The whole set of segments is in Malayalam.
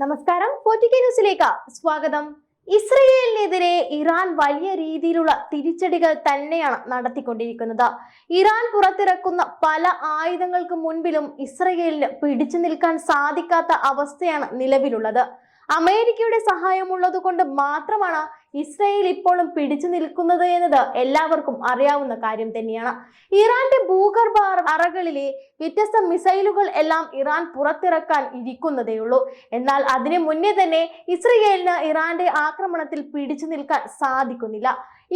നമസ്കാരം. ന്യൂസിലേക്ക് സ്വാഗതം. ഇസ്രയേലിനെതിരെ ഇറാൻ വലിയ രീതിയിലുള്ള തിരിച്ചടികൾ തന്നെയാണ് നടത്തിക്കൊണ്ടിരിക്കുന്നത്. ഇറാൻ പുറത്തിറക്കുന്ന പല ആയുധങ്ങൾക്ക് മുൻപിലും ഇസ്രയേലിന് പിടിച്ചു നിൽക്കാൻ സാധിക്കാത്ത അവസ്ഥയാണ് നിലവിലുള്ളത്. അമേരിക്കയുടെ സഹായമുള്ളത് കൊണ്ട് മാത്രമാണ് ഇസ്രയേൽ ഇപ്പോഴും പിടിച്ചു നിൽക്കുന്നത് എന്നത് എല്ലാവർക്കും അറിയാവുന്ന കാര്യം തന്നെയാണ്. ഇറാന്റെ ഭൂഗർഭ അറകളിലെ വ്യത്യസ്ത മിസൈലുകൾ എല്ലാം ഇറാൻ പുറത്തിറക്കാൻ ഇരിക്കുന്നതേയുള്ളൂ എന്നാൽ അതിനു മുന്നേ തന്നെ ഇസ്രയേലിന് ഇറാന്റെ ആക്രമണത്തിൽ പിടിച്ചു നിൽക്കാൻ സാധിക്കുന്നില്ല.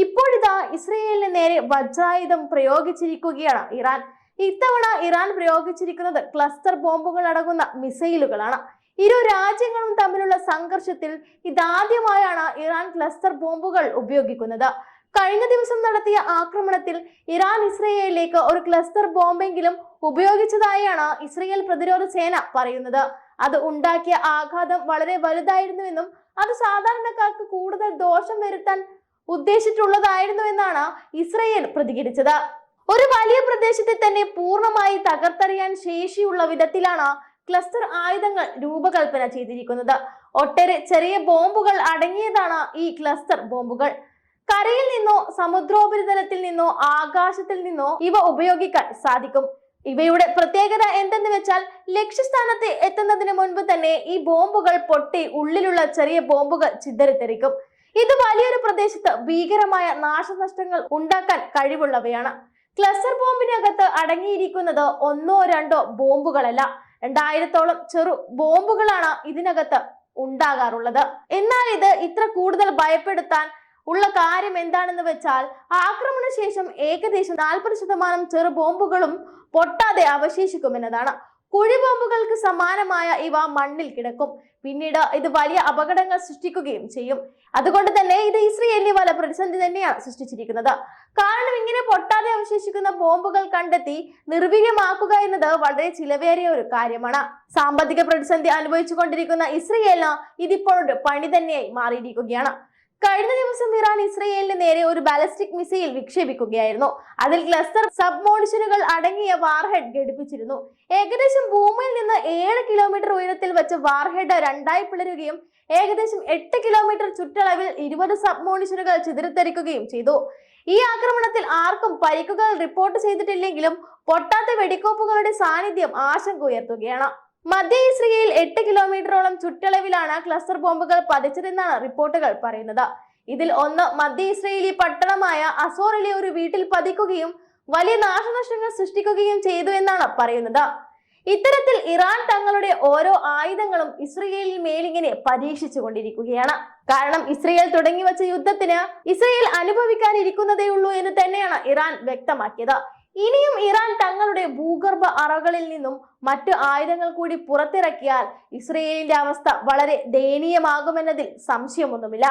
ഇപ്പോഴിതാ ഇസ്രയേലിന് നേരെ വജ്രായുധം പ്രയോഗിച്ചിരിക്കുകയാണ് ഇറാൻ. ഇത്തവണ ഇറാൻ പ്രയോഗിച്ചിരിക്കുന്നത് ക്ലസ്റ്റർ ബോംബുകൾ അടങ്ങുന്ന മിസൈലുകളാണ് ഇരു രാജ്യങ്ങളും തമ്മിലുള്ള സംഘർഷത്തിൽ ഇതാദ്യമായാണ് ഇറാൻ ക്ലസ്റ്റർ ബോംബുകൾ ഉപയോഗിക്കുന്നത്. കഴിഞ്ഞ ദിവസം നടത്തിയ ആക്രമണത്തിൽ ഇറാൻ ഇസ്രയേലിലേക്ക് ഒരു ക്ലസ്റ്റർ ബോംബെങ്കിലും ഉപയോഗിച്ചതായാണ് ഇസ്രയേൽ പ്രതിരോധ സേന പറയുന്നത്. അത് ഉണ്ടാക്കിയ ആഘാതം വളരെ വലുതായിരുന്നുവെന്നും അത് സാധാരണക്കാർക്ക് കൂടുതൽ ദോഷം വരുത്താൻ ഉദ്ദേശിച്ചിട്ടുള്ളതായിരുന്നു എന്നാണ് ഇസ്രയേൽ പ്രതികരിച്ചത്. ഒരു വലിയ പ്രദേശത്തെ തന്നെ പൂർണമായി തകർത്തെറിയാൻ ശേഷിയുള്ള വിധത്തിലാണ് ക്ലസ്റ്റർ ആയുധങ്ങൾ രൂപകൽപ്പന ചെയ്തിരിക്കുന്നത്. ഒട്ടേറെ ചെറിയ ബോംബുകൾ അടങ്ങിയതാണ് ഈ ക്ലസ്റ്റർ ബോംബുകൾ. കരയിൽ നിന്നോ സമുദ്രോപരിതലത്തിൽ നിന്നോ ആകാശത്തിൽ നിന്നോ ഇവ ഉപയോഗിക്കാൻ സാധിക്കും. ഇവയുടെ പ്രത്യേകത എന്തെന്ന് വെച്ചാൽ ലക്ഷ്യസ്ഥാനത്ത് എത്തുന്നതിന് മുൻപ് തന്നെ ഈ ബോംബുകൾ പൊട്ടി ഉള്ളിലുള്ള ചെറിയ ബോംബുകൾ ചിതറിത്തെറിക്കും. ഇത് വലിയൊരു പ്രദേശത്ത് ഭീകരമായ നാശനഷ്ടങ്ങൾ ഉണ്ടാക്കാൻ കഴിവുള്ളവയാണ്. ക്ലസ്റ്റർ ബോംബിനകത്ത് അടങ്ങിയിരിക്കുന്നത് ഒന്നോ രണ്ടോ ബോംബുകളല്ല. രണ്ടായിരത്തോളം ചെറു ബോംബുകളാണ് ഇതിനകത്ത് ഉണ്ടാകാറുള്ളത്. എന്നാൽ ഇത് ഇത്ര കൂടുതൽ ഭയപ്പെടുത്താൻ ഉള്ള കാര്യം എന്താണെന്ന് വെച്ചാൽ ആക്രമണ ശേഷം ഏകദേശം നാൽപ്പത് ശതമാനം ചെറു ബോംബുകളും പൊട്ടാതെ അവശേഷിക്കുമെന്നതാണ്. കുഴി ബോംബുകൾക്ക് സമാനമായ ഇവ മണ്ണിൽ കിടക്കും. പിന്നീട് ഇത് വലിയ അപകടങ്ങൾ സൃഷ്ടിക്കുകയും ചെയ്യും. അതുകൊണ്ട് തന്നെ ഇത് ഇസ്രയേലിന് വല പ്രതിസന്ധി തന്നെയാണ് സൃഷ്ടിച്ചിരിക്കുന്നത്. കാരണം ഇങ്ങനെ പൊട്ടാതെ അവശേഷിക്കുന്ന ബോംബുകൾ കണ്ടെത്തി നിർവീര്യമാക്കുക എന്നത് വളരെ ചിലവേറിയ ഒരു കാര്യമാണ്. സാമ്പത്തിക പ്രതിസന്ധി അനുഭവിച്ചു കൊണ്ടിരിക്കുന്ന ഇസ്രയേലിന് ഇതിപ്പോൾ പണി തന്നെയായി മാറിയിരിക്കുകയാണ്. കഴിഞ്ഞ ദിവസം ഇറാൻ ഇസ്രയേലിന് നേരെ ഒരു ബാലിസ്റ്റിക് മിസൈൽ വിക്ഷേപിക്കുകയായിരുന്നു. അതിൽ ക്ലസ്റ്റർ സബ്മോണിഷനുകൾ അടങ്ങിയ വാർഹെഡ് ഘടിപ്പിച്ചിരുന്നു. ഏകദേശം ഭൂമിയിൽ നിന്ന് ഏഴ് കിലോമീറ്റർ ഉയരത്തിൽ വെച്ച് വാർഹെഡ് രണ്ടായി പിളരുകയും ഏകദേശം എട്ട് കിലോമീറ്റർ ചുറ്റളവിൽ ഇരുപത് സബ്മോണിഷനുകൾ ചിതറിത്തെറിക്കുകയും ചെയ്തു. ഈ ആക്രമണത്തിൽ ആർക്കും പരിക്കുകൾ റിപ്പോർട്ട് ചെയ്തിട്ടില്ലെങ്കിലും പൊട്ടാത്ത വെടിക്കോപ്പുകളുടെ സാന്നിധ്യം ആശങ്ക ഉയർത്തുകയാണ്. മധ്യ ഇസ്രയേൽ എട്ട് കിലോമീറ്ററോളം ചുറ്റളവിലാണ് ക്ലസ്റ്റർ ബോംബുകൾ പതിച്ചതെന്നാണ് റിപ്പോർട്ടുകൾ പറയുന്നത്. ഇതിൽ ഒന്ന് മധ്യ ഇസ്രയേലി പട്ടണമായ അസോറിലെ ഒരു വീട്ടിൽ പതിക്കുകയും വലിയ നാശനഷ്ടങ്ങൾ സൃഷ്ടിക്കുകയും ചെയ്തു എന്നാണ് പറയുന്നത്. ഇത്തരത്തിൽ ഇറാൻ തങ്ങളുടെ ഓരോ ആയുധങ്ങളും ഇസ്രയേലിൽ മേലിങ്ങനെ പരീക്ഷിച്ചു കൊണ്ടിരിക്കുകയാണ് കാരണം ഇസ്രയേൽ തുടങ്ങി വെച്ച യുദ്ധത്തിന് ഇസ്രയേൽ അനുഭവിക്കാനിരിക്കുന്നതേ ഉള്ളൂ എന്ന് തന്നെയാണ് ഇറാൻ വ്യക്തമാക്കിയത്. ഇനിയും ഇറാൻ തങ്ങളുടെ ഭൂഗർഭ അറകളിൽ നിന്നും മറ്റു ആയുധങ്ങൾ കൂടി പുറത്തിറക്കിയാൽ ഇസ്രയേലിന്റെ അവസ്ഥ വളരെ ദയനീയമാകുമെന്നതിൽ സംശയമൊന്നുമില്ല.